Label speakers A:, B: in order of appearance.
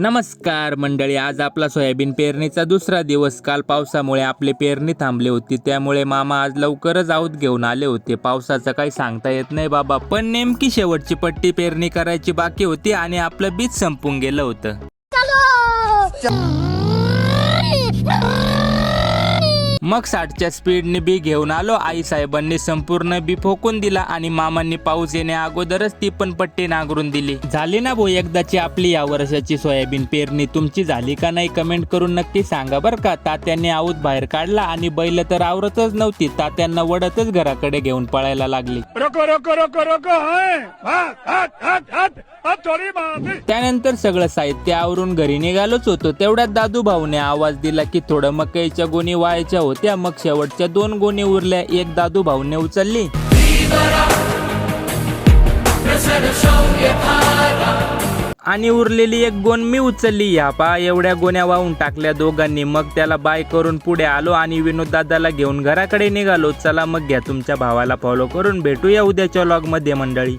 A: नमस्कार मंडळी आज आपला सोयाबीन पेरणीचा दुसरा दिवस. काल पावसामुळे आपली पेरणी थांबली होती त्यामुळे मामा आज लवकरच आऊत घेऊन आले होते. पावसाचं काही सांगता येत नाही बाबा पण नेमकी शेवटची पट्टी पेरणी करायची बाकी होती आणि आपलं बीज संपून गेलं होतं. मग साठच्या स्पीडने बी घेऊन आलो. आई साहेबांनी संपूर्ण बी फोकून दिला आणि मामांनी पाऊस येण्या अगोदरच ती पण पट्टी नांगरून दिली. झाली ना भाऊ एकदाची आपली या वर्षाची सोयाबीन पेरणी? तुमची झाली का नाही कमेंट करून नक्की सांगा बरं का. तात्यांनी आऊत बाहेर काढला आणि बैल तर आवरतच नव्हती. तात्यांना वडतच घराकडे घेऊन पळायला लागली.
B: रोको रोको रोको रोको हात हात हात हात! हात
A: त्यानंतर सगळं साहित्य आवरून घरी निघालोच होतो. तेवढ्यात दादू भाऊने आवाज दिला की थोडं मकईच्या गोणी व्हायच्या होत्या. मग शेवटच्या दोन गोणी उरल्या. एक दादू भाऊने उचलली. आणि उरलेली एक गोण मी उचलली. ह्या पा एवढ्या गोण्या वाहून टाकल्या दोघांनी. मग त्याला बाय करून पुढे आलो आणि विनोद दादाला घेऊन घराकडे निघालो. चला मग घ्या तुमच्या भावाला फॉलो करून भेटूया उद्याच्या लॉगमध्ये मंडळी.